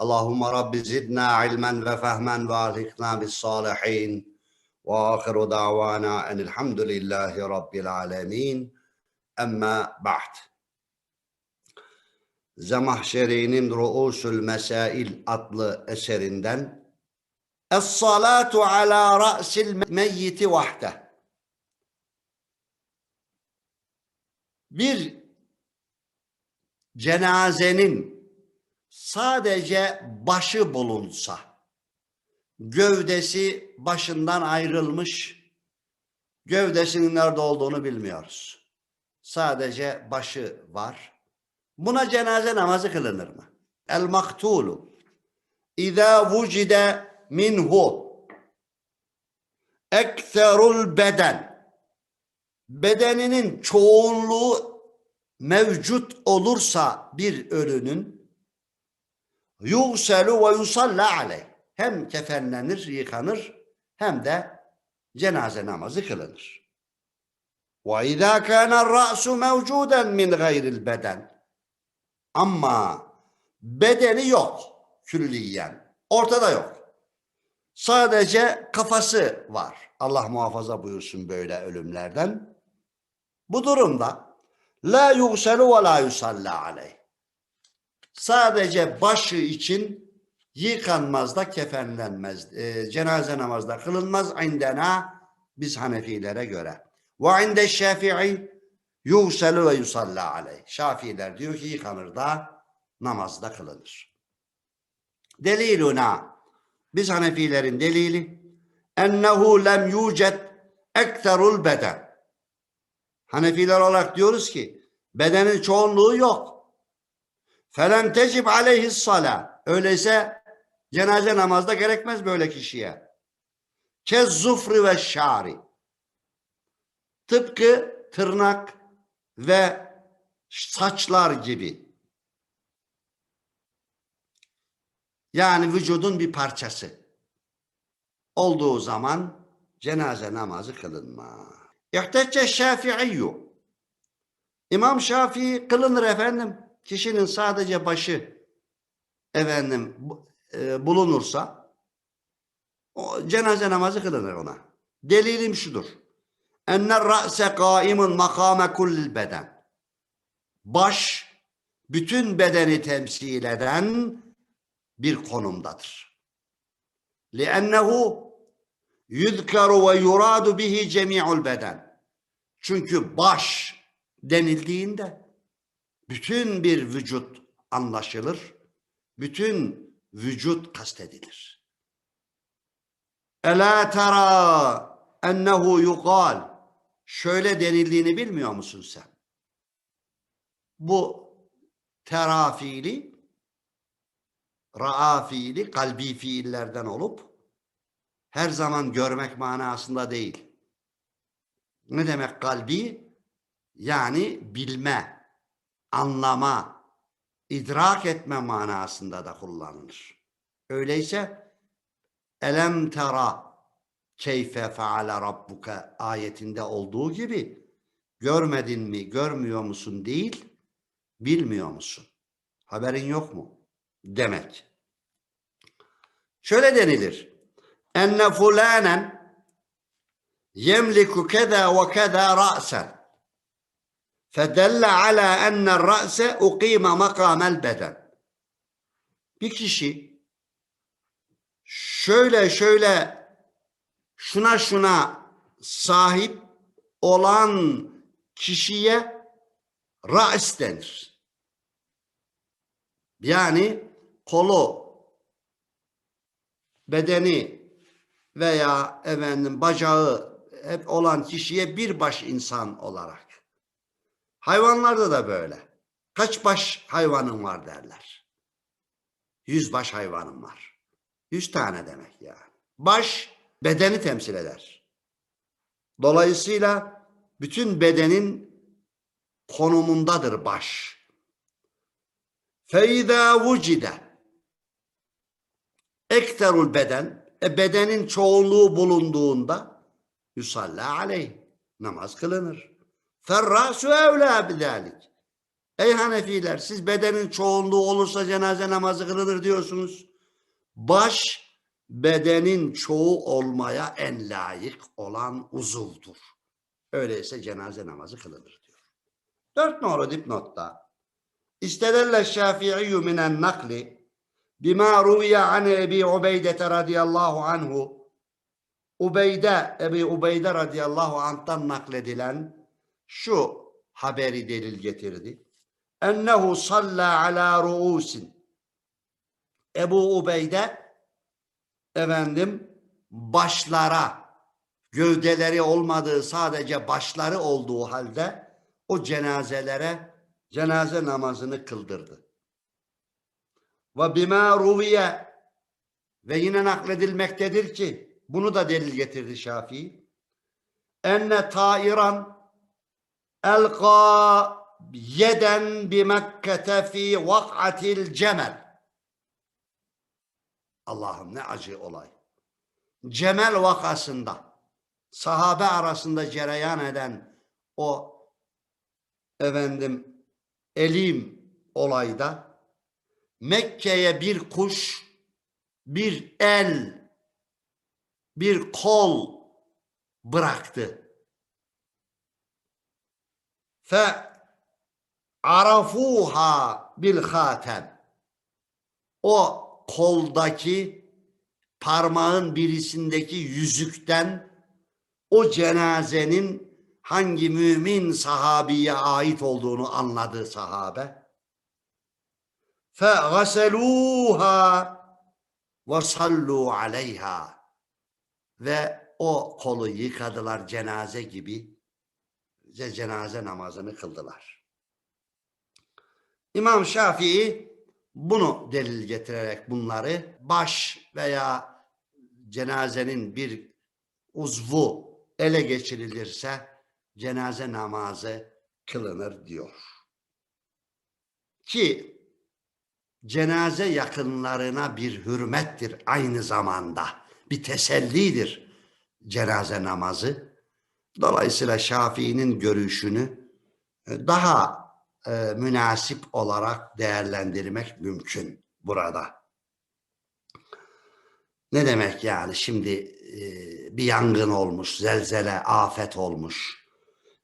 اللهم رب زدنا علما وفهما والحقنا بالصالحين واخر دعوانا ان الحمد لله رب العالمين اما بعد Zamahşeri'nin Ruusul Mesail adlı eserinden Es-salatu ala ra'sil meyyiti vahde Bir cenazenin sadece başı bulunsa, gövdesi başından ayrılmış, gövdesinin nerede olduğunu bilmiyoruz. Sadece başı var. Buna cenaze namazı kılınır mı? El maktulu İza vucide minhu ekserul beden bedeninin çoğunluğu mevcut olursa bir ölünün yugselu ve yusalla aleyh. Hem kefenlenir, yıkanır hem de cenaze namazı kılınır. Ve izâ kâne ra'su mevcuden min gayril beden. Ama bedeni yok külliyen. Ortada yok. Sadece kafası var. Allah muhafaza buyursun böyle ölümlerden. Bu durumda la yugselu ve la yusalla aleyh sadece başı için yıkanmaz da kefenlenmez. E, cenaze namazda kılınmaz indena biz Hanefilere göre. Ve inde şafii yugselu ve yusalla aleyh. Şafiiler diyor ki yıkanır da namazda kılınır. Deliluna biz Hanefilerin delili ennehu lem yucet ekterul beden. Hanefiler olarak diyoruz ki bedenin çoğunluğu yok. Felem tecib aleyhis sala. Öyleyse cenaze namazda gerekmez böyle kişiye. Kez zufri ve şari. Tıpkı tırnak ve saçlar gibi. Yani vücudun bir parçası. Olduğu zaman cenaze namazı kılınma. İhtecce şafi'iyyü. İmam Şafii kılınır efendim kişinin sadece başı efendim e, bulunursa o cenaze namazı kılınır ona. Delilim şudur. Enner ra'se kaimun makame kullil beden. Baş bütün bedeni temsil eden bir konumdadır. لِأَنَّهُ yudkaru ve yuradu bihi cemi'ul beden. Çünkü baş denildiğinde bütün bir vücut anlaşılır. Bütün vücut kastedilir. Ela tara ennehu yukal şöyle denildiğini bilmiyor musun sen? Bu tera fiili ra'a fiili kalbi fiillerden olup her zaman görmek manasında değil. Ne demek kalbi? Yani bilme, anlama, idrak etme manasında da kullanılır. Öyleyse elem tera keyfe feale rabbuka ayetinde olduğu gibi görmedin mi, görmüyor musun değil, bilmiyor musun? Haberin yok mu? Demek. Şöyle denilir. Enne fulanen yemliku keda ve keda ra'sen. فَدَلَّ عَلَى اَنَّ الرَّأْسَ اُقِيمَ مَقَامَ الْبَدَنِ Bir kişi şöyle şöyle şuna şuna sahip olan kişiye ra's denir. Yani kolu, bedeni veya efendim bacağı hep olan kişiye bir baş insan olarak Hayvanlarda da böyle. Kaç baş hayvanın var derler. Yüz baş hayvanım var. Yüz tane demek yani. Baş bedeni temsil eder. Dolayısıyla bütün bedenin konumundadır baş. Feyda vucide ekterul beden e bedenin çoğunluğu bulunduğunda yusalla aleyh namaz kılınır. Ferrasu evlâ bidâlik. Ey Hanefiler siz bedenin çoğunluğu olursa cenaze namazı kılınır diyorsunuz. Baş bedenin çoğu olmaya en layık olan uzuvdur. Öyleyse cenaze namazı kılınır diyor. Dört numara dipnotta. İstedelle şafi'iyyü minen nakli bima ruviye an Ebi Ubeyde radıyallahu anhu Ubeyde, Ebi Ubeyde radıyallahu anh'tan nakledilen şu haberi delil getirdi. Ennehu salla ala ruusin. Ebu Ubeyde efendim başlara gövdeleri olmadığı sadece başları olduğu halde o cenazelere cenaze namazını kıldırdı. Ve bima ruviye ve yine nakledilmektedir ki bunu da delil getirdi Şafii. Enne tairan elqa yeden bi Mekke'te fi vak'atil cemel. Allah'ım ne acı olay. Cemel vakasında sahabe arasında cereyan eden o efendim elim olayda Mekke'ye bir kuş, bir el, bir kol bıraktı fe arafuha bil hatem. O koldaki parmağın birisindeki yüzükten o cenazenin hangi mümin sahabiye ait olduğunu anladı sahabe. Fe ve sallu aleyha ve o kolu yıkadılar cenaze gibi cenaze namazını kıldılar. İmam Şafii bunu delil getirerek bunları baş veya cenazenin bir uzvu ele geçirilirse cenaze namazı kılınır diyor. Ki cenaze yakınlarına bir hürmettir aynı zamanda. Bir tesellidir cenaze namazı. Dolayısıyla Şafii'nin görüşünü e, daha e, münasip olarak değerlendirmek mümkün burada. Ne demek yani şimdi e, bir yangın olmuş, zelzele, afet olmuş.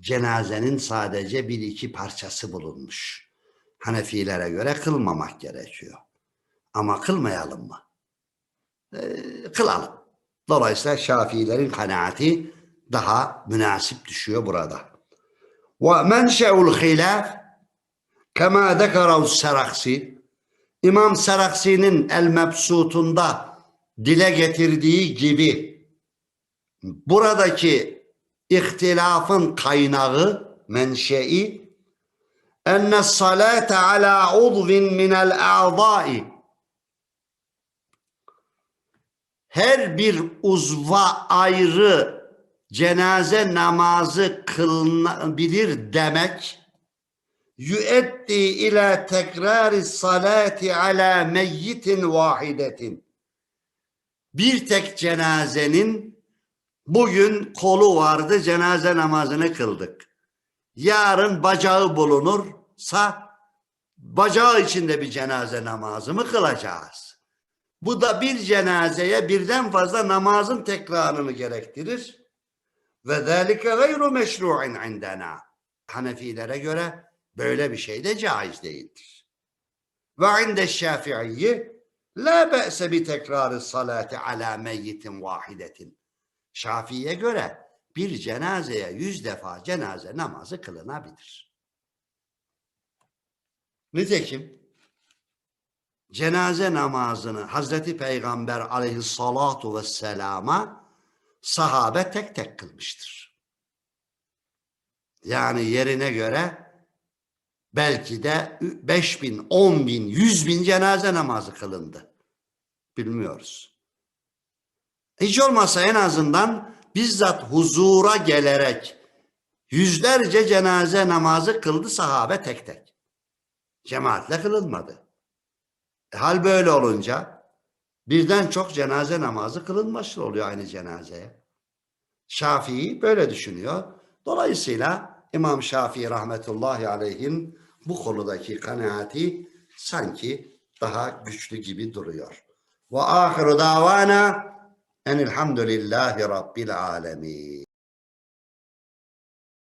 Cenazenin sadece bir iki parçası bulunmuş. Hanefilere göre kılmamak gerekiyor. Ama kılmayalım mı? E, kılalım. Dolayısıyla Şafiilerin kanaati daha münasip düşüyor burada. Ve menşe'ul hilaf kema zekarav Seraksi İmam Seraksi'nin El Mebsut'unda dile getirdiği gibi buradaki ihtilafın kaynağı, menşei enne salate ala udvin minel a'dai her bir uzva ayrı cenaze namazı kılınabilir demek yüetti ila tekrari salati ala meyyitin vahidetin bir tek cenazenin bugün kolu vardı cenaze namazını kıldık. Yarın bacağı bulunursa bacağı içinde bir cenaze namazı mı kılacağız? Bu da bir cenazeye birden fazla namazın tekrarını gerektirir. Ve zâlike gayru meşru'in indena. Hanefilere göre böyle bir şey de caiz değildir. Ve inde şafi'iyyi la be'se bi tekrarı salati ala meyyitin vahidetin. Şafii'ye göre bir cenazeye yüz defa cenaze namazı kılınabilir. Nitekim cenaze namazını Hazreti Peygamber aleyhissalatu vesselama sahabe tek tek kılmıştır. Yani yerine göre belki de 5 bin, 10 bin, 100 bin cenaze namazı kılındı. Bilmiyoruz. Hiç olmazsa en azından bizzat huzura gelerek yüzlerce cenaze namazı kıldı sahabe tek tek. Cemaatle kılınmadı. E, hal böyle olunca birden çok cenaze namazı kılınmış oluyor aynı cenazeye. Şafii böyle düşünüyor. Dolayısıyla İmam Şafii rahmetullahi aleyhin bu konudaki kanaati sanki daha güçlü gibi duruyor. Ve ahiru davana enilhamdülillahi rabbil alemin.